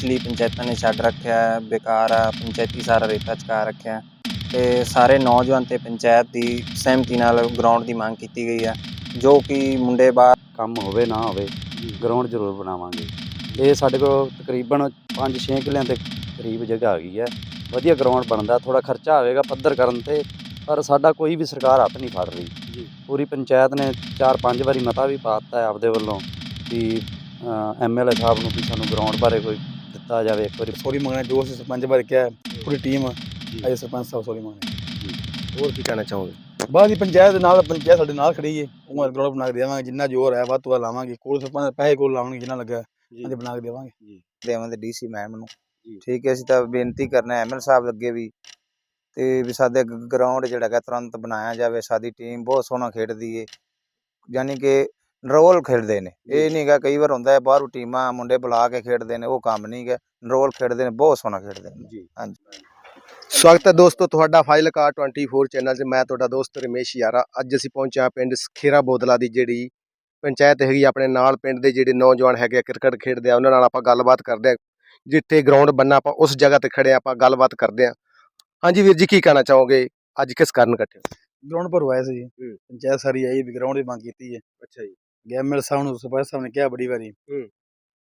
ਪਿਛਲੀ ਪੰਚਾਇਤਾਂ ਨੇ ਛੱਡ ਰੱਖਿਆ ਹੈ ਬੇਕਾਰ ਆ ਪੰਚਾਇਤੀ ਸਾਰਾ ਰੇਤਾ ਚਕਾ ਰੱਖਿਆ ਹੈ ਤੇ ਸਾਰੇ ਨੌਜਵਾਨ ਤੇ ਪੰਚਾਇਤ ਦੀ ਸਹਿਮਤੀ ਨਾਲ ਗਰਾਊਂਡ ਦੀ ਮੰਗ ਕੀਤੀ ਗਈ ਹੈ ਜੋ ਕਿ ਮੁੰਡੇ ਬਾਹਰ ਕੰਮ ਹੋਵੇ ਨਾ ਹੋਵੇ ਗਰਾਊਂਡ ਜ਼ਰੂਰ ਬਣਾਵਾਂਗੇ। ਇਹ ਸਾਡੇ ਕੋਲ ਤਕਰੀਬਨ 5-6 ਕਿੱਲਿਆਂ ਦੇ ਕਰੀਬ ਜਗ੍ਹਾ ਹੈਗੀ ਹੈ। ਵਧੀਆ ਗਰਾਊਂਡ ਬਣਦਾ ਥੋੜਾ ਖਰਚਾ ਆਵੇਗਾ ਪੱਧਰ ਕਰਨ ਤੇ ਪਰ ਸਾਡਾ ਕੋਈ ਵੀ ਸਰਕਾਰ ਹੱਥ ਨਹੀਂ ਫੜ ਰਹੀ। ਪੂਰੀ ਪੰਚਾਇਤ ਨੇ 4-5 ਵਾਰੀ ਮਤਾ ਵੀ ਪਾਤਾ ਹੈ ਆਪਦੇ ਵੱਲੋਂ ਕਿ ਐਮਐਲਏ ਸਾਹਿਬ ਨੂੰ ਵੀ ਸਾਨੂੰ ਗਰਾਊਂਡ ਬਾਰੇ ਕੋਈ ਦਿੱਤਾ ਜਾਵੇ ਇੱਕ ਵਾਰੀ ਸੌਰੀ ਮੰਗਣਾ ਜੋ ਅਸੀਂ ਸਰਪੰਚ ਬਾਰੇ ਕਿਹਾ ਹੈ, ਪੂਰੀ ਟੀਮ ਅਜੇ ਸਰਪੰਚ ਸਾਹਿਬ ਸੌਰੀ ਮੰਗਣਾ ਹੋਰ ਕੀ ਕਹਿਣਾ ਚਾਹੋਗੇ? ਬਾਅਦ ਦੀ ਪੰਚਾਇਤ ਦੇ ਨਾਲ ਪੰਚਾਇਤ ਸਾਡੇ ਨਾਲ ਖੜੀ ਹੈ ਉਹ ਗਰਾਊਂਡ ਬਣਾ ਕੇ ਦੇਵਾਂਗੇ ਜਿੰਨਾ ਜ਼ੋਰ ਹੈ ਵੱਧ ਤੋਂ ਵੱਧ ਲਾਵਾਂਗੇ। ਕੋਲ ਸਰਪੰਚ ਪੈਸੇ ਕੋਲ ਲਾਉਣਗੇ ਜਿੰਨਾ ਲੱਗਾ ਉਹਦੇ ਬਣਾ ਕੇ ਦੇਵਾਂਗੇ। ਦੇਵਾਂਗੇ ਡੀਸੀ ਮੈਮ ਨੂੰ। ਠੀਕ ਹੈ ਅਸੀਂ ਤਾਂ ਬੇਨਤੀ ਕਰਨਾ ਐਮਐਲ ਸਾਹਿਬ ਅੱਗੇ ਵੀ। ਤੇ ਵੀ ਸਾਡੇ ਗਰਾਊਂਡ ਜਿਹੜਾ ਹੈਗਾ ਤੁਰੰਤ ਬਣਾਇਆ ਜਾਵੇ। ਸਾਡੀ ਟੀਮ ਬਹੁਤ ਸੋਹਣਾ ਖੇਡਦੀ ਏ। ਯਾਨੀ ਕਿ ਨਰੋਲ ਖੇਡਦੇ ਨੇ। ਇਹ ਨਹੀਂ ਹੈਗਾ ਕਈ ਵਾਰ ਹੁੰਦਾ ਹੈ ਬਾਹਰੋਂ ਟੀਮਾਂ ਮੁੰਡੇ ਬੁਲਾ ਕੇ ਖੇਡਦੇ ਨੇ ਉਹ ਕੰਮ ਨਹੀਂ ਹੈਗਾ ਨਰੋਲ ਖੇਡਦੇ ਨੇ ਬਹੁਤ ਸੋਹਣਾ ਖੇਡਦੇ ਨੇ। ਜੀ। ਹਾਂਜੀ। ਸਵਾਗਤ ਹੈ ਦੋਸਤੋ ਤੁਹਾਡਾ ਫਾਈਲਕਾ 24 ਚੈਨਲ 'ਤੇ। ਮੈਂ ਤੁਹਾਡਾ ਦੋਸਤ ਰਮੇਸ਼ ਯਾਰਾ। ਅੱਜ ਅਸੀਂ ਪਹੁੰਚੇ ਹਾਂ ਪਿੰਡ ਖੇਰਾ ਬੋਦਲਾ ਦੀ ਜਿਹੜੀ ਪੰਚਾਇਤ ਹੈਗੀ ਆਪਣੇ ਨਾਲ ਪਿੰਡ ਦੇ ਜਿਹੜੇ ਨੌਜਵਾਨ ਹੈਗੇ ਆ, ਕ੍ਰਿਕਟ ਖੇਡਦੇ ਆ ਉਹਨਾਂ ਨਾਲ ਆਪਾਂ ਗੱਲਬਾਤ ਕਰਦੇ ਆ ਜਿੱਥੇ ਗਰਾਊਂਡ ਬੰਨਾ ਆਪਾਂ ਉਸ ਜਗ੍ਹਾ ਤੇ ਖੜੇ ਆ ਆਪਾਂ ਗੱਲਬਾਤ ਕਰਦੇ ਆ ਹਾਂਜੀ ਵੀਰ ਜੀ ਕੀ ਕਹਿਣਾ ਚਾਹੋਗੇ? ਅੱਜ ਕਿਸ ਕਾਰਨ ਇਕੱਠੇ ਗਰਾਊਂਡ ਭਰਵਾਇਆ ਸੀ ਜੀ। ਪੰਚਾਇਤ ਸਾਰੀ ਆਈ ਵੀ ਗਰਾਊਂਡ ਦੀ ਮੰਗ ਕੀਤੀ ਹੈ। ਅੱਛਾ ਜੀ। ਗੈਮਲ ਸਾਹਿਬ ਨੂੰ ਸਰਪੰਚ ਸਾਹਿਬ ਨੇ ਕਿਹਾ ਬੜੀ ਵਾਰੀ ਹੂੰ।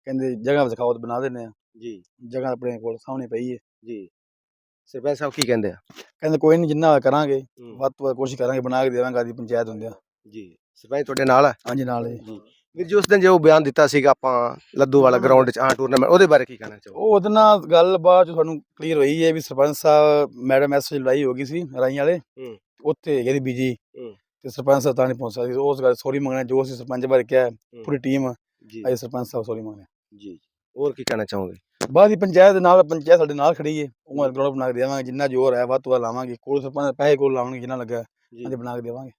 ਕਹਿੰਦੇ ਜਗ੍ਹਾ ਵਿਖਾਓ ਤੇ ਬਣਾ ਦਿੰਦੇ ਆ। ਜੀ। ਜਗ੍ਹਾ ਆਪਣੇ ਕੋਲ ਸਾਹਮਣੇ ਪਈ ਹੈ ਜੀ। ਸਰਪੰਚ ਸਾਹਿਬ ਕੀ ਕਹਿੰਦੇ ਆ? ਕਹਿੰਦੇ ਕੋਈ ਨਹੀਂ ਜਿੰਨਾ ਕਰਾਂਗੇ ਵੱਧ ਤੋਂ ਵੱਧ ਕੋਸ਼ਿਸ਼ ਕਰਾਂਗੇ ਬਣਾ ਕੇ ਦੇਵਾਂਗੇ ਆਦੀ ਪੰਚਾਇਤ ਹੁੰਦਿਆਂ ਜੀ। ਸਰਪੰਚ ਤੁਹਾਡੇ ਨਾਲ ਹੈ ਹਾਂਜੀ ਨਾਲ ਜੀ। ਵੀਰ ਜੀ ਉਸ ਦਿਨ ਜੋ ਬਿਆਨ ਦਿੱਤਾ ਸੀਗਾ ਆਪਾਂ ਲੱਦੂ ਵਾਲਾ ਗਰਾਊਂਡ 'ਚ ਆ ਟੂਰਨਾਮੈਂਟ ਉਹਦੇ ਬਾਰੇ ਕੀ ਕਹਿਣਾ ਚਾਹੋਗੇ? ਉਹ ਉਹਦੇ ਨਾਲ ਗੱਲ ਬਾਅਦ ਚ ਤੁਹਾਨੂੰ ਕਲੀਅਰ ਹੋਈ ਹੈ ਵੀ ਸਰਪੰਚ ਸਾਹਿਬ ਮੈਡਮ ਐਸਐਚ ਲੜਾਈ ਹੋ ਗਈ ਸੀ ਰਾਈ ਵਾਲੇ। ਹੂੰ। ਉੱਥੇ ਦੀ ਬੀਜੀ। ਤੇ ਸਰਪੰਚ ਸਾਹਿਬ ਤਾਂ ਨਹੀਂ ਪਹੁੰਚ ਸਕਦੀ। ਉਸ ਗੱਲ ਸੌਰੀ ਮੰਗਣਾ ਜੋ ਅਸੀਂ ਸਰਪੰਚ ਬਾਰੇ ਕਿਹਾ ਹੈ, ਪੂਰੀ ਟੀਮ ਜੀ। ਸਰਪੰਚ ਸਾਹਿਬ ਸੌਰੀ ਮੰਗਣਾ ਜੀ। ਹੋਰ ਕੀ ਕਹਿਣਾ ਚਾਹੋਗੇ? ਬਾਅਦ ਦੀ ਪੰਚਾਇਤ ਦੇ ਨਾਲ ਪੰਚਾਇਤ ਸਾਡੇ ਨਾਲ ਖੜੀ ਹੈ। ਉਹ ਗਰਾਊਂਡ ਬਣਾ ਕੇ ਦੇਵਾਂਗੇ ਜਿੰਨਾ ਜ਼ੋਰ ਹੈ ਵੱਧ ਤੋਂ ਵੱਧ ਲਾਵਾਂਗੇ। ਕੋਲ ਸਰਪੰਚ ਪੈਸੇ ਕੋਲ ਲਾਉਣਗੇ ਜਿੰਨਾ ਲੱਗਾ ਉਹਦੇ ਬਣਾ ਕੇ ਦੇਵਾਂਗੇ।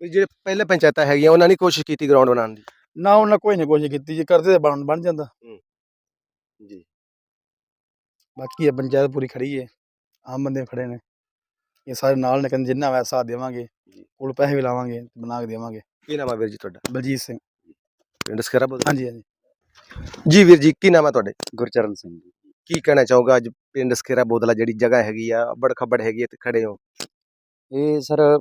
ਵੀ ਜਿਹੜੇ ਪਹਿਲੇ ਪੰਚਾਇਤਾਂ ਹੈਗੀਆਂ ਉਹਨਾਂ ਨੇ ਕੋਸ਼ਿਸ਼ ਕੀਤੀ ਗਰਾਊਂਡ ਬਣਾਉਣ ਦੀ? ਨਾ ਉਹਨਾਂ ਕੋਈ ਨਹੀਂ ਕੋਸ਼ਿਸ਼ ਕੀਤੀ ਜੇ। ਕਰਦੇ ਤਾਂ ਬਣ ਬਣ ਜਾਂਦਾ। ਜੀ। ਬਾਕੀ ਇਹ ਪੰਚਾਇਤ ਪੂਰੀ ਖੜੀ ਹੈ। ਆਮ ਬੰਦੇ ਖੜੇ ਨੇ। ਇਹ ਸਾਰੇ ਨਾਲ ਨੇ ਕਹਿੰਦੇ ਜਿੰਨਾ ਵੈਸਾ ਸਾਥ ਦੇਵਾਂਗੇ। ਜੀ। ਕੋਲ ਪੈਸੇ ਵੀ ਲਾਵਾਂਗੇ ਬਣਾ ਕੇ ਦੇਵਾਂਗੇ। ਕੀ ਨਾਮ ਹੈ ਵੀਰ ਜੀ ਤੁਹਾਡਾ? ਬਲਜੀਤ ਸਿੰਘ। ਪਿੰਡ ਸਕਰਾ ਬੋਲ ਹਾਂਜੀ ਹਾਂਜੀ। ਜੀ ਵੀਰ ਜੀ ਕੀ ਨਾਮ ਹੈ ਤੁਹਾਡੇ? ਗੁਰਚਰਨ ਸਿੰਘ ਜੀ। ਕੀ ਕਹਿਣਾ ਚਾਹੋਗੇ ਅੱਜ ਪਿੰਡ ਸਕਰਾ ਬੋਦਲਾ ਜਿਹੜੀ ਜਗ੍ਹਾ ਹੈਗੀ ਆ ਬੜ ਖਬੜ ਹੈਗੀ ਹੈ ਤੇ ਖੜੇ ਹੋ? ਇਹ ਸਰ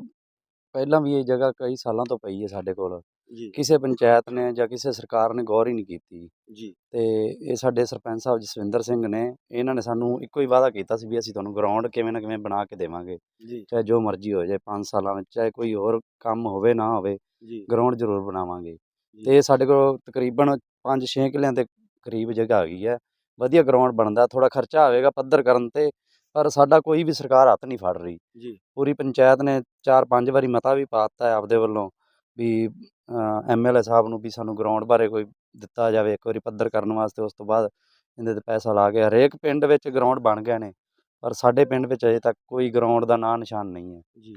ਪਹਿਲਾਂ ਵੀ ਇਹ ਜਗ੍ਹਾ ਕਈ ਸਾਲਾਂ ਤੋਂ ਪਈ ਹੈ ਸਾਡੇ ਕੋਲ। ਜੀ। ਕਿਸੇ ਪੰਚਾਇਤ ਨੇ ਜਾਂ ਕਿਸੇ ਸਰਕਾਰ ਨੇ ਗੌਰ ਹੀ ਨਹੀਂ ਕੀਤੀ। ਜੀ। ਤੇ ਇਹ ਸਾਡੇ ਸਰਪੰਚ ਸਾਹਿਬ ਜਸਵਿੰਦਰ ਸਿੰਘ ਨੇ ਇਹਨਾਂ ਨੇ ਸਾਨੂੰ ਇੱਕੋ ਹੀ ਵਾਅਦਾ ਕੀਤਾ ਸੀ ਵੀ ਅਸੀਂ ਤੁਹਾਨੂੰ ਗਰਾਊਂਡ ਕਿਵੇਂ ਨਾ ਕਿਵੇਂ ਬਣਾ ਕੇ ਦੇਵਾਂਗੇ। ਜੀ। ਚਾਹੇ ਜੋ ਮਰਜ਼ੀ ਹੋ ਜਾਏ 5 ਸਾਲਾਂ ਵਿੱਚ ਚਾਹੇ ਕੋਈ ਹੋਰ ਕੰਮ ਹੋਵੇ ਨਾ ਹੋਵੇ ਜੀ। ਗਰਾਊਂਡ ਜ਼ਰੂਰ ਬਣਾਵਾਂਗੇ। ਤੇ ਇਹ ਸਾਡੇ ਕੋਲ ਤਕਰੀਬਨ 5-6 ਕਿੱਲਿਆਂ ਦੇ ਕਰੀਬ ਜਗ੍ਹਾ ਹੈਗੀ ਹੈ। ਵਧੀਆ ਗਰਾਊਂਡ ਬਣਦਾ ਥੋੜਾ ਖਰਚਾ ਆਵੇਗਾ ਪੱਧਰ ਕਰਨ ਤੇ ਪਰ ਸਾਡਾ ਕੋਈ ਵੀ ਸਰਕਾਰ ਹੱਥ ਨਹੀਂ ਫੜ ਰਹੀ। ਜੀ। ਪੂਰੀ ਪੰਚਾਇਤ ਨੇ 4-5 ਵਾਰੀ ਮਤਾ ਵੀ ਪਾਤਾ ਹੈ ਆਪਦੇ ਵੱਲੋਂ ਵੀ ਐਮਐਲਏ ਸਾਹਿਬ ਨੂੰ ਵੀ ਸਾਨੂੰ ਗਰਾਊਂਡ ਬਾਰੇ ਕੋਈ ਦਿੱਤਾ ਜਾਵੇ ਇੱਕ ਵਾਰੀ ਪੱਧਰ ਕਰਨ ਵਾਸਤੇ ਉਸ ਤੋਂ ਬਾਅਦ ਇਹਦੇ ਤੇ ਪੈਸਾ ਲਾ ਕੇ ਹਰੇਕ ਪਿੰਡ ਵਿੱਚ ਗਰਾਊਂਡ ਬਣ ਗਏ ਨੇ ਪਰ ਸਾਡੇ ਪਿੰਡ ਵਿੱਚ ਅਜੇ ਤੱਕ ਕੋਈ ਗਰਾਊਂਡ ਦਾ ਨਾਂ ਨਿਸ਼ਾਨ ਨਹੀਂ ਹੈ। ਜੀ।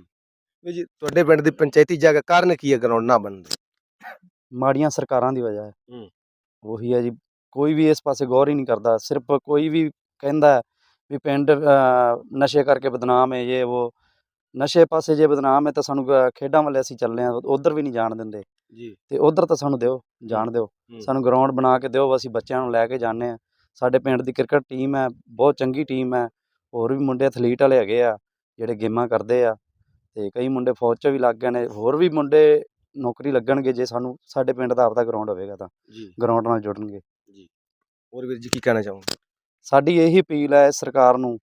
ਵੀਰ ਜੀ ਤੁਹਾਡੇ ਪਿੰਡ ਦੀ ਪੰਚਾਇਤੀ ਜਗ੍ਹਾ ਕਾਰਨ ਕੀ ਹੈ ਗਰਾਊਂਡ ਨਾ ਬਣਨ ਦਾ? ਮਾੜੀਆਂ ਸਰਕਾਰਾਂ ਦੀ ਵਜ੍ਹਾ ਹੈ। ਹੂੰ। ਉਹੀ ਹੈ ਜੀ ਕੋਈ ਵੀ ਇਸ ਪਾਸੇ ਗੌਰ ਹੀ ਨਹੀਂ ਕਰਦਾ ਸਿਰਫ ਕੋਈ ਵੀ ਕਹਿੰਦਾ ਵੀ ਪਿੰਡ ਨਸ਼ੇ ਕਰਕੇ ਬਦਨਾਮ ਹੈ ਇਹ ਉਹ ਨਸ਼ੇ ਪਾਸੇ ਜੇ ਬਦਨਾਮ ਹੈ ਤਾਂ ਸਾਨੂੰ ਗ- ਖੇਡਾਂ ਵੱਲ ਅਸੀਂ ਚੱਲਦੇ ਹਾਂ ਉਧਰ ਵੀ ਨਹੀਂ ਜਾਣ ਦਿੰਦੇ। ਜੀ। ਤੇ ਉਧਰ ਤਾਂ ਸਾਨੂੰ ਦਿਓ ਜਾਣ ਦਿਓ। ਸਾਨੂੰ ਗਰਾਊਂਡ ਬਣਾ ਕੇ ਦਿਓ ਅਸੀਂ ਬੱਚਿਆਂ ਨੂੰ ਲੈ ਕੇ ਜਾਂਦੇ ਆ ਸਾਡੇ ਪਿੰਡ ਦੀ ਕ੍ਰਿਕਟ ਟੀਮ ਹੈ ਬਹੁਤ ਚੰਗੀ ਟੀਮ ਹੈ। ਹੋਰ ਵੀ ਮੁੰਡੇ ਐਥਲੀਟ ਵਾਲੇ ਹੈਗੇ ਆ ਜਿਹੜੇ ਗੇਮਾਂ ਕਰਦੇ ਆ। ਤੇ ਕਈ ਮੁੰਡੇ ਫੌਜ 'ਚ ਵੀ ਲੱਗ ਗਏ ਨੇ। ਹੋਰ ਵੀ ਮੁੰਡੇ ਨੌਕਰੀ ਲੱਗਣਗੇ ਜੇ ਸਾਨੂੰ ਸਾਡੇ ਪਿੰਡ ਦਾ ਆਪਦਾ ਗਰਾਊਂਡ ਹੋਵੇਗਾ ਤਾਂ। ਜੀ। ਗਰਾਊਂਡ ਨਾਲ ਜੁੜਨਗੇ। ਹੋਰ ਵੀਰ ਜੀ ਕੀ ਕਹਿਣਾ ਚਾਹੋਗੇ? ਸਾਡੀ ਇਹੀ ਅਪੀਲ ਹੈ ਸਰਕਾਰ ਨੂੰ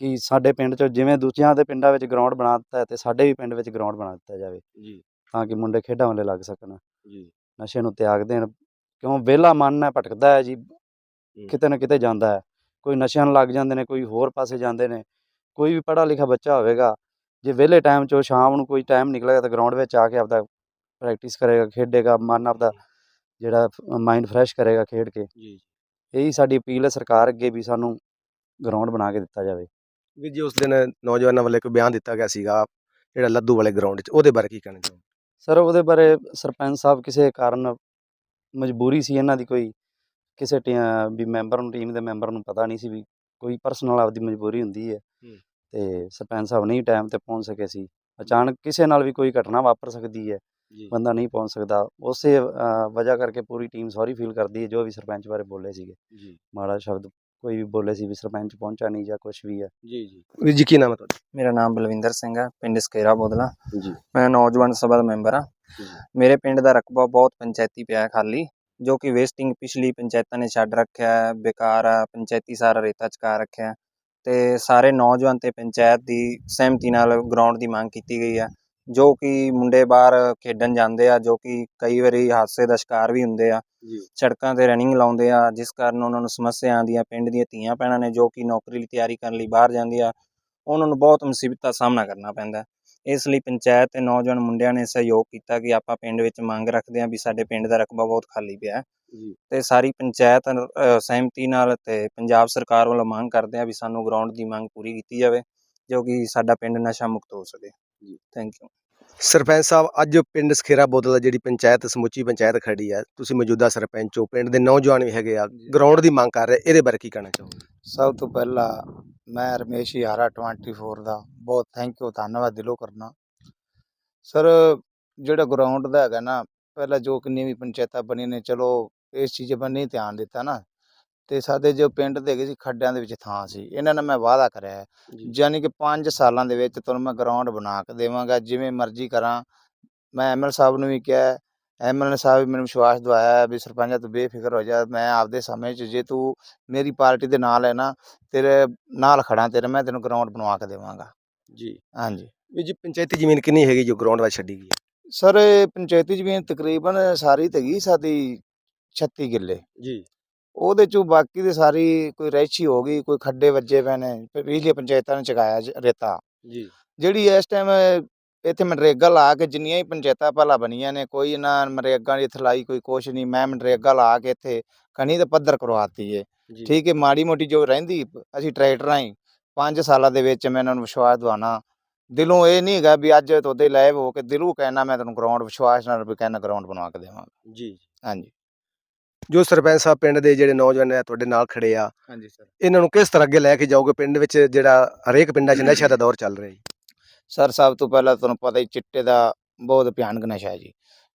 ਕਿ ਸਾਡੇ ਪਿੰਡ 'ਚ ਜਿਵੇਂ ਦੂਜਿਆਂ ਦੇ ਪਿੰਡਾਂ ਵਿੱਚ ਗਰਾਊਂਡ ਬਣਾ ਦਿੱਤਾ ਹੈ ਤੇ ਸਾਡੇ ਵੀ ਪਿੰਡ ਵਿੱਚ ਗਰਾਊਂਡ ਬਣਾ ਦਿੱਤਾ ਜਾਵੇ ਜੀ। ਤਾਂ ਕਿ ਮੁੰਡੇ ਖੇਡਾਂ ਵੱਲੇ ਲੱਗ ਸਕਣ। ਜੀ। ਨਸ਼ੇ ਨੂੰ ਤਿਆਗ ਦੇਣ। ਕਿਉਂ? ਵਿਹਲਾ ਮਨ ਹੈ ਭਟਕਦਾ ਹੈ ਜੀ। ਕਿਤੇ ਨਾ ਕਿਤੇ ਜਾਂਦਾ ਹੈ। ਕੋਈ ਨਸ਼ਿਆਂ ਨੂੰ ਲੱਗ ਜਾਂਦੇ ਨੇ ਕੋਈ ਹੋਰ ਪਾਸੇ ਜਾਂਦੇ ਨੇ। ਕੋਈ ਵੀ ਪੜ੍ਹਾ ਲਿਖਾ ਬੱਚਾ ਹੋਵੇਗਾ ਜੇ ਵਿਹਲੇ ਟਾਈਮ 'ਚੋਂ ਸ਼ਾਮ ਨੂੰ ਕੋਈ ਟਾਈਮ ਨਿਕਲੇਗਾ ਤਾਂ ਗਰਾਊਂਡ ਵਿੱਚ ਆ ਕੇ ਆਪਦਾ ਪ੍ਰੈਕਟਿਸ ਕਰੇਗਾ ਖੇਡੇਗਾ ਮਨ ਆਪਦਾ ਜਿਹੜਾ ਮਾਈਂਡ ਫਰੈਸ਼ ਕਰੇਗਾ ਖੇਡ ਕੇ। ਜੀ। ਇਹੀ ਸਾਡੀ ਅਪੀਲ ਹੈ ਸਰਕਾਰ ਅੱਗੇ ਵੀ ਸਾਨੂੰ ਗਰਾਊਂਡ ਬਣਾ ਕੇ ਦਿੱਤਾ ਜਾਵੇ। ਵੀਰ ਜੀ ਉਸ ਦਿਨ ਨੌਜਵਾਨਾਂ ਵੱਲੋਂ ਇੱਕ ਬਿਆਨ ਦਿੱਤਾ ਗਿਆ ਸੀਗਾ ਜਿਹੜਾ ਲੱਦੂ ਵਾਲੇ ਗਰਾਊਂਡ 'ਚ ਉਹਦੇ ਬਾਰੇ ਕੀ ਕਹਿਣਾ ਚਾਹੋਗੇ? ਸਰ ਉਹਦੇ ਬਾਰੇ ਸਰਪੰਚ ਸਾਹਿਬ ਕਿਸੇ ਕਾਰਨ ਮਜਬੂਰੀ ਸੀ ਇਹਨਾਂ ਦੀ ਕੋਈ? ਕਿਸੇ ਵੀ ਮੈਂਬਰ ਨੂੰ ਟੀਮ ਦੇ ਮੈਂਬਰ ਨੂੰ ਪਤਾ ਨਹੀਂ ਸੀ ਵੀ ਕੋਈ ਪਰਸਨਲ ਆਪਦੀ ਮਜਬੂਰੀ ਹੁੰਦੀ ਹੈ। ਤੇ ਸਰਪੰਚ ਸਾਹਿਬ ਨਹੀਂ ਟਾਈਮ ਤੇ ਪਹੁੰਚ ਸਕੇ ਸੀ। ਅਚਾਨਕ ਕਿਸੇ ਨਾਲ ਵੀ ਕੋਈ ਘਟਨਾ ਵਾਪਰ ਸਕਦੀ ਹੈ ਬੰਦਾ ਨਹੀਂ ਪਹੁੰਚ ਸਕਦਾ। ਉਸੇ ਵਜ੍ਹਾ ਕਰਕੇ ਪੂਰੀ ਟੀਮ ਸੌਰੀ ਫੀਲ ਕਰਦੀ ਹੈ ਜੋ ਵੀ ਸਰਪੰਚ ਬਾਰੇ ਬੋਲੇ ਸੀਗੇ। ਮਾੜਾ ਸ਼ਬਦ ਕੋਈ ਵੀ ਬੋਲੇ ਸੀ ਵੀ ਸਰਪੰਚ ਪਹੁੰਚਾ ਨਹੀਂ ਜਾਂ ਕੁਝ ਵੀ ਹੈ ਜੀ ਜੀ। ਵੀਰ ਜੀ ਕੀ ਨਾਮ ਹੈ ਤੁਹਾਡਾ? ਮੇਰਾ ਨਾਮ ਬਲਵਿੰਦਰ ਸਿੰਘ ਹੈ ਪਿੰਡ ਸਕੇਰਾ ਬੋਦਲਾ। ਜੀ। ਮੈਂ ਨੌਜਵਾਨ ਸਭਾ ਦਾ ਮੈਂਬਰ ਹਾਂ ਮੇਰੇ ਪਿੰਡ ਦਾ ਰਕਬਾ ਬਹੁਤ ਪੰਚਾਇਤੀ ਪਿਆ ਹੈ ਖਾਲੀ ਜੋ ਕਿ ਵੇਸਟਿੰਗ ਪਿਛਲੀ ਪੰਚਾਇਤਾਂ ਨੇ ਛੱਡ ਰੱਖਿਆ ਹੈ ਬੇਕਾਰ ਆ ਪੰਚਾਇਤੀ ਸਾਰਾ ਰੇਤਾ ਚਕਾ ਰੱਖਿਆ ਤੇ ਸਾਰੇ ਨੌਜਵਾਨ ਤੇ ਪੰਚਾਇਤ ਦੀ ਸਹਿਮਤੀ ਨਾਲ ਗਰਾਊਂਡ ਦੀ ਮੰਗ ਕੀਤੀ ਗਈ ਹੈ ਜੋ ਕਿ ਮੁੰਡੇ ਬਾਹਰ ਖੇਡਣ ਜਾਂਦੇ ਆ ਜੋ ਕਿ ਕਈ ਵਾਰੀ ਹਾਦਸੇ ਦਾ ਸ਼ਿਕਾਰ ਵੀ ਹੁੰਦੇ ਆ। ਜੀ। ਸੜਕਾਂ ਤੇ ਰਨਿੰਗ ਲਾਉਂਦੇ ਆ ਜਿਸ ਕਾਰਨ ਉਹਨਾਂ ਨੂੰ ਸਮੱਸਿਆ ਆਉਂਦੀਆਂ ਪਿੰਡ ਦੀਆਂ ਧੀਆਂ ਭੈਣਾਂ ਨੇ ਜੋ ਕਿ ਨੌਕਰੀ ਲਈ ਤਿਆਰੀ ਕਰਨ ਲਈ ਬਾਹਰ ਜਾਂਦੀਆਂ ਉਹਨਾਂ ਨੂੰ ਬਹੁਤ ਮੁਸੀਬਤ ਦਾ ਸਾਹਮਣਾ ਕਰਨਾ ਪੈਂਦਾ। ਹੈ। ਇਸ ਲਈ ਪੰਚਾਇਤ ਤੇ ਨੌਜਵਾਨ ਮੁੰਡਿਆਂ ਨੇ ਸਹਿਯੋਗ ਕੀਤਾ ਕਿ ਆਪਾਂ ਪਿੰਡ ਵਿੱਚ ਮੰਗ ਰੱਖਦੇ ਹਾਂ ਵੀ ਸਾਡੇ ਪਿੰਡ ਦਾ ਰਕਬਾ ਬਹੁਤ ਖਾਲੀ ਪਿਆ ਹੈ। ਜੀ। ਤੇ ਸਾਰੀ ਪੰਚਾਇਤ ਅ, ਸਹਿਮਤੀ ਨਾਲ ਤੇ ਪੰਜਾਬ ਸਰਕਾਰ ਵੱਲੋਂ ਮੰਗ ਕਰਦੇ ਆ ਵੀ ਸਾਨੂੰ ਗਰਾਊਂਡ ਦੀ ਮੰਗ ਪੂਰੀ ਕੀਤੀ ਜਾਵੇ ਜੋ ਕਿ ਸਾਡਾ ਪਿੰਡ ਨਸ਼ਾ ਮੁਕਤ ਹੋ ਸਕੇ। ਜੀ। ਥੈਂਕ ਯੂ ਸਰਪੰਚ ਸਾਹਿਬ ਅੱਜ ਪਿੰਡ ਸਖੇਰਾ ਬੋਦਲਾ ਜਿਹੜੀ ਪੰਚਾਇਤ ਸਮੁੱਚੀ ਪੰਚਾਇਤ ਖੜੀ ਹੈ ਤੁਸੀਂ ਮੌਜੂਦਾ ਸਰਪੰਚ ਹੋ ਪਿੰਡ ਦੇ ਨੌਜਵਾਨ ਵੀ ਹੈਗੇ ਆ। ਗਰਾਊਂਡ ਦੀ ਮੰਗ ਕਰ ਰਹੇ ਇਹਦੇ ਬਾਰੇ ਕੀ ਕਹਿਣਾ ਚਾਹੋਗੇ? ਸਭ ਤੋਂ ਪਹਿਲਾਂ ਮੈਂ ਰਮੇਸ਼ ਯਾਰਾ 24 ਦਾ। ਬਹੁਤ ਥੈਂਕ ਯੂ ਧੰਨਵਾਦ ਦਿਲੋਂ ਕਰਨਾ। ਸਰ ਜਿਹੜਾ ਗਰਾਊਂਡ ਦਾ ਹੈਗਾ ਨਾ ਪਹਿਲਾਂ ਜੋ ਕਿੰਨੀ ਵੀ ਪੰਚਾਇਤਾਂ ਬਣੀਆਂ ਨੇ ਚਲੋ ਇਸ ਚੀਜ਼ ਨਹੀਂ ਧਿਆਨ ਦਿੱਤਾ ਨਾ। ਤੇ ਸਾਡੇ ਜੋ ਪਿੰਡ ਦੇ ਹੈਗੇ ਸੀ ਖੱਡਿਆਂ ਦੇ ਵਿੱਚ ਥਾਂ ਸੀ। ਇਹਨਾਂ ਨਾਲ ਮੈਂ ਵਾਅਦਾ ਕਰਿਆ ਹੈ ਯਾਨੀ ਕਿ 5 ਸਾਲਾਂ ਦੇ ਵਿੱਚ ਤੁਹਾਨੂੰ ਮੈਂ ਗਰਾਊਂਡ ਬਣਾ ਕੇ ਦੇਵਾਂਗਾ ਜਿਵੇਂ ਮਰਜ਼ੀ ਕਰਾਂ। ਮੈਂ ਐਮਐਲ ਸਾਹਿਬ ਨੂੰ ਵੀ ਕਿਹਾ ਐਮਐਲ ਸਾਹਿਬ ਮੈਨੂੰ ਵਿਸ਼ਵਾਸ ਦਵਾਇਆ ਵੀ ਸਰਪੰਚਾ ਤੂੰ ਬੇਫਿਕਰ ਹੋ ਜਾ ਮੈਂ ਆਪਦੇ ਸਮੇਂ 'ਚ ਜੇ ਤੂੰ ਮੇਰੀ ਪਾਰਟੀ ਦੇ ਨਾਲ ਹੈ ਨਾ ਤੇਰੇ ਨਾਲ ਖੜਾ ਤੇਰੇ ਮੈਂ ਤੈਨੂੰ ਗਰਾਊਂਡ ਬਣਵਾ ਕੇ ਦੇਵਾਂਗਾ। ਜੀ। ਹਾਂਜੀ। ਵੀ ਜੀ ਪੰਚਾਇਤੀ ਜ਼ਮੀਨ ਕਿੰਨੀ ਹੈਗੀ ਜੋ ਗਰਾਊਂਡ ਵਿੱਚ ਛੱਡੀ ਗਈ ਹੈ? ਸਰ ਪੰਚਾਇਤੀ ਜ਼ਮੀਨ ਤਕਰੀਬਨ ਸਾਰੀ ਤੇ ਗਈ ਸਾਡੀ 36 ਕਿੱਲੇ। ਜੀ। ਉਹਦੇ ਚੋਂ ਬਾਕੀ ਦੀ ਸਾਰੀ ਕੋਈ ਰਹਿਛੀ ਹੋ ਗਈ ਕੋਈ ਖੱਡੇ ਵੱਜੇ ਪਏ ਨੇ ਪਿਛਲੀ ਪੰਚਾਇਤਾਂ ਨੇ ਚੁਕਾਇਆ ਜ- ਰੇਤਾ। ਜੀ। ਜਿਹੜੀ ਇਸ ਟਾਈਮ ਇੱਥੇ ਮਨਰੇਗਾ ਲਾ ਕੇ ਜਿੰਨੀਆਂ ਹੀ ਪੰਚਾਇਤਾਂ ਪਹਿਲਾਂ ਬਣੀਆਂ ਨੇ ਕੋਈ ਇਹਨਾਂ ਮਨਰੇਗਾ ਦੀ ਇੱਥੇ ਲਾਈ ਕੋਈ ਕੁਛ ਨਹੀਂ ਮੈਂ ਮਨਰੇਗਾ ਲਾ ਕੇ ਇੱਥੇ ਕਣੀ ਤੇ ਪੱਧਰ ਕਰਵਾਤੀ ਏ। ਜੀ। ਠੀਕ ਹੈ ਮਾੜੀ ਮੋਟੀ ਜੋ ਰਹਿੰਦੀ ਅਸੀਂ ਟਰੈਕਟਰਾਂ ਹੀ 5 ਸਾਲਾਂ ਦੇ ਵਿੱਚ ਮੈਂ ਇਹਨਾਂ ਨੂੰ ਵਿਸ਼ਵਾਸ ਦਵਾਨਾ ਦਿਲੋਂ ਇਹ ਨਹੀਂ ਹੈਗਾ ਵੀ ਅੱਜ ਤੁਹਾਡੇ ਲਾਇਵ ਹੋ ਕੇ ਦਿਲੋਂ ਕਹਿਣਾ ਮੈਂ ਤੁਹਾਨੂੰ ਗਰਾਊਂਡ ਵਿਸ਼ਵਾਸ ਨਾਲ ਵੀ ਕਹਿਣਾ ਗਰਾਊਂਡ ਬਣਵਾ ਕੇ ਦੇਵਾਂਗਾ। ਜੀ। ਹਾਂਜੀ। ਜੋ ਸਰਪੰਚ ਸਾਹਿਬ ਪਿੰਡ ਦੇ ਜਿਹੜੇ ਨੌਜਵਾਨ ਨੇ ਤੁਹਾਡੇ ਨਾਲ ਖੜੇ ਆ। ਹਾਂਜੀ ਸਰ। ਇਹਨਾਂ ਨੂੰ ਕਿਸ ਤਰ੍ਹਾਂ ਅੱਗੇ ਲੈ ਕੇ ਜਾਓਗੇ? ਪਿੰਡ ਵਿੱਚ ਜਿਹੜਾ ਹਰੇਕ ਪਿੰਡਾਂ 'ਚ ਨਸ਼ਾ ਦਾ ਦੌਰ ਚੱਲ ਰਿਹਾ ਜੀ। ਸਰ ਸਭ ਤੋਂ ਪਹਿਲਾਂ ਤੁਹਾਨੂੰ ਪਤਾ ਹੀ ਚਿੱਟੇ ਦਾ ਬਹੁਤ ਭਿਆਨਕ ਨਸ਼ਾ ਹੈ ਜੀ।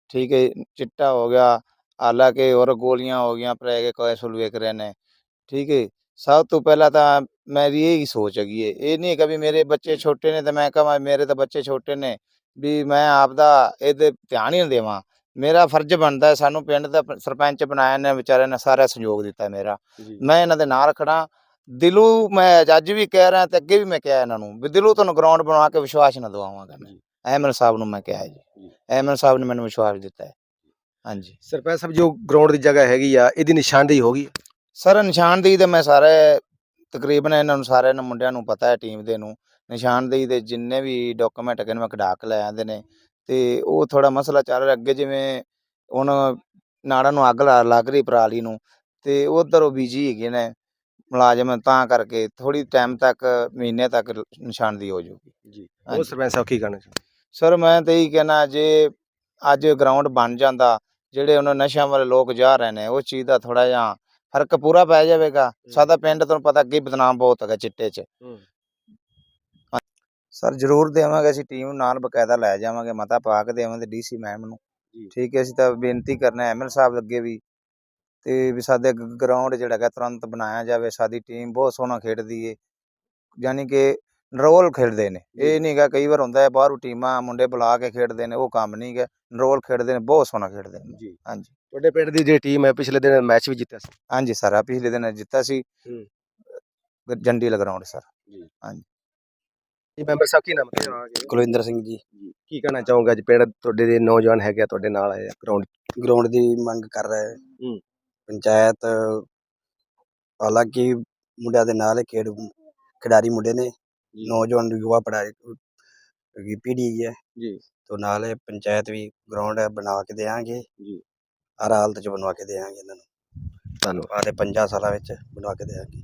ਠੀਕ ਹੈ ਚਿੱਟਾ ਹੋ ਗਿਆ ਹਾਲਾਂਕਿ ਹੋਰ ਗੋਲੀਆਂ ਹੋ ਗਈਆਂ ਪ੍ਰੈਗ ਕੈਸੂਲ ਵੇਖ ਰਹੇ ਨੇ। ਠੀਕ ਹੈ ਸਭ ਤੋਂ ਪਹਿਲਾਂ ਤਾਂ ਮੇਰੀ ਇਹ ਹੀ ਸੋਚ ਹੈਗੀ ਹੈ ਇਹ ਨਹੀਂ ਵੀ ਮੇਰੇ ਬੱਚੇ ਛੋਟੇ ਨੇ ਤੇ ਮੈਂ ਕਹਾਂ ਮੇਰੇ ਤਾਂ ਬੱਚੇ ਛੋਟੇ ਨੇ ਵੀ ਮੈਂ ਆਪਦਾ ਇਹਦੇ ਧਿਆਨ ਹੀ ਨਾ ਦੇਵਾਂ। ਮੇਰਾ ਫਰਜ਼ ਬਣਦਾ ਹੈ, ਸਾਨੂੰ ਪਿੰਡ ਦਾ ਪ- ਸਰਪੰਚ ਬਣਾਇਆ ਨੇ ਵਿਚਾਰਿਆਂ ਨੇ ਸਾਰਾ ਸਹਿਯੋਗ ਦਿੱਤਾ ਮੇਰਾ। ਜੀ। ਮੈਂ ਇਹਨਾਂ ਦੇ ਨਾਲ ਖੜਾ ਦਿਲੋਂ ਮੈਂ ਅੱਜ ਵੀ ਕਹਿ ਰਿਹਾ ਤੇ ਅੱਗੇ ਵੀ ਮੈਂ ਕਿਹਾ ਇਹਨਾਂ ਨੂੰ ਵੀ ਦਿਲੋਂ ਤੁਹਾਨੂੰ ਗਰਾਊਂਡ ਬਣਾ ਕੇ ਵਿਸ਼ਵਾਸ ਨਾ ਦਵਾਵਾਂਗਾ ਮੈਂ ਜੀ। ਐਮਐਲ ਸਾਹਿਬ ਨੂੰ ਮੈਂ ਕਿਹਾ ਜੀ। ਜੀ। ਐਮਐਲ ਸਾਹਿਬ ਨੇ ਮੈਨੂੰ ਵਿਸ਼ਵਾਸ ਦਿੱਤਾ ਹੈ। ਹਾਂਜੀ। ਸਰਪੰਚ ਸਾਹਿਬ ਜੋ ਗਰਾਊਂਡ ਦੀ ਜਗ੍ਹਾ ਹੈਗੀ ਆ ਇਹਦੀ ਨਿਸ਼ਾਨਦੇਹੀ ਹੋਗੀ ਸਰ ਨਿਸ਼ਾਨਦੇਹੀ ਤੇ ਮੈਂ ਸਾਰੇ ਤਕਰੀਬਨ ਇਹਨਾਂ ਨੂੰ ਸਾਰਿਆਂ ਨੂੰ ਮੁੰਡਿਆਂ ਨੂੰ ਪਤਾ ਹੈ ਟੀਮ ਦੇ ਨੂੰ। ਨਿਸ਼ਾਨਦੇਹੀ ਦੇ ਜਿੰਨੇ ਵੀ ਡਾਕੂਮੈਂਟ ਹੈਗੇ ਨੇ ਮੈਂ ਕਢਾ ਕੇ ਲੈ ਆਂਦੇ ਨੇ। ਤੇ ਉਹ ਥੋੜਾ ਮਸਲਾ ਚੱਲ ਰਿਹਾ ਅੱਗੇ ਜਿਵੇਂ ਹੁਣ ਨਾੜਾਂ ਨੂੰ ਅੱਗ ਲਾ- ਲੱਗ ਰਹੀ ਪਰਾਲੀ ਨੂੰ ਤੇ ਉਧਰ ਉਹ ਬੀਜੀ ਹੈਗੇ ਨੇ ਮੁਲਾਜ਼ਮ ਤਾਂ ਕਰਕੇ ਥੋੜੀ ਟਾਈਮ ਤੱਕ ਮਹੀਨੇ ਤੱਕ ਨਿਸ਼ਾਨਦੇਹੀ ਹੋ ਜਾਊਗੀ। ਜੀ ਉਹ ਹਾਂਜੀ। ਸਰਪੰਚ ਸਾਹਿਬ ਕੀ ਕਹਿਣਾ ਚਾਹੁੰਦੇ? ਸਰ ਮੈਂ ਤਾਂ ਇਹੀ ਕਹਿਣਾ ਜੇ ਅੱਜ ਗਰਾਊਂਡ ਬਣ ਜਾਂਦਾ ਜਿਹੜੇ ਉਹਨਾਂ ਨਸ਼ਿਆਂ ਵਾਲੇ ਲੋਕ ਜਾ ਰਹੇ ਨੇ ਉਸ ਚੀਜ਼ ਦਾ ਥੋੜਾ ਜਿਹਾ ਫ਼ਰਕ ਪੂਰਾ ਪੈ ਜਾਵੇਗਾ। ਸਾਡਾ ਪਿੰਡ ਤੁਹਾਨੂੰ ਪਤਾ ਅੱਗੇ ਹੀ ਬਦਨਾਮ ਬਹੁਤ ਹੈਗਾ ਚਿੱਟੇ 'ਚ। ਸਰ ਜ਼ਰੂਰ ਦੇਵਾਂਗੇ ਅਸੀਂ ਟੀਮ ਨਾਲ ਬਕਾਇਦਾ ਲੈ ਜਾਵਾਂਗੇ ਮਤਾ ਪਾ ਕੇ ਦੇਵਾਂਗੇ ਡੀਸੀ ਮੈਮ ਨੂੰ। ਠੀਕ ਹੈ ਅਸੀਂ ਤਾਂ ਬੇਨਤੀ ਕਰਨਾ ਐਮਐਲ ਸਾਹਿਬ ਅੱਗੇ ਵੀ ਤੇ ਵੀ ਸਾਡੇ ਗਰਾਊਂਡ ਜਿਹੜਾ ਹੈਗਾ ਤੁਰੰਤ ਬਣਾਇਆ ਜਾਵੇ ਸਾਡੀ ਟੀਮ ਬਹੁਤ ਸੋਹਣਾ ਖੇਡਦੀ ਏ ਯਾਨੀ ਕਿ ਰੋਲ ਖੇਡਦੇ ਨੇ। ਇਹ ਨਹੀਂ ਹੈਗਾ ਕਈ ਵਾਰ ਹੁੰਦਾ ਹੈ ਬਾਹਰੋਂ ਟੀਮਾਂ ਮੁੰਡੇ ਬੁਲਾ ਕੇ ਖੇਡਦੇ ਨੇ ਉਹ ਕੰਮ ਨਹੀਂ ਹੈਗਾ ਰੋਲ ਖੇਡਦੇ ਨੇ ਬਹੁਤ ਸੋਹਣਾ ਖੇਡਦੇ ਨੇ। ਜੀ। ਹਾਂਜੀ। ਤੁਹਾਡੇ ਪਿੰਡ ਦੀ ਜਿਹੜੀ ਟੀਮ ਹੈ ਪਿਛਲੇ ਦਿਨ ਮੈਚ ਵੀ ਜਿੱਤਿਆ ਸੀ। ਹਾਂਜੀ ਸਰ ਆ ਪਿਛਲੇ ਦਿਨ ਜਿੱਤਾ ਸੀ ਹੂੰ। Jandi ground sir. ਜੀ। ਮੈਂਬਰ ਸਾਹਿਬ ਕੀ ਨਾਮ ਹੈ ਕੁਲਵਿੰਦਰ ਸਿੰਘ ਜੀ। ਕੀ ਕਹਿਣਾ ਚਾਹੋਗੇ ਅੱਜ ਪਿੰਡ? ਤੁਹਾਡੇ ਦੇ ਨੌਜਵਾਨ ਹੈਗੇ ਆ ਤੁਹਾਡੇ ਨਾਲ ਆਏ ਆ ਗਰਾਊਂਡ ਗਰਾਊਂਡ ਦੀ ਮੰਗ ਕਰ ਰਿਹਾ ਹੈ। ਪੰਚਾਇਤ ਹਾਲਾਂਕਿ ਮੁੰਡਿਆਂ ਦੇ ਨਾਲ ਖੇਡ ਖਿਡਾਰੀ ਮੁੰਡੇ ਨੇ। ਨੌਜਵਾਨ ਯੁਵਾ ਪੜਾਈ ਕੀ ਪੀੜ੍ਹੀ ਹੈ ਜੀ। ਤੋਂ ਨਾਲ ਇਹ ਪੰਚਾਇਤ ਵੀ ਗਰਾਊਂਡ ਬਣਾ ਕੇ ਦੇਾਂਗੇ ਜੀ। ਹਰ ਹਾਲਤ ਚ ਬਣਵਾ ਕੇ ਦੇਾਂਗੇ ਇਹਨਾਂ ਨੂੰ। ਧੰਨਵਾਦ। ਆਲੇ 50 ਸਾਲਾਂ ਵਿੱਚ ਬਣਵਾ ਕੇ ਦੇਾਂਗੇ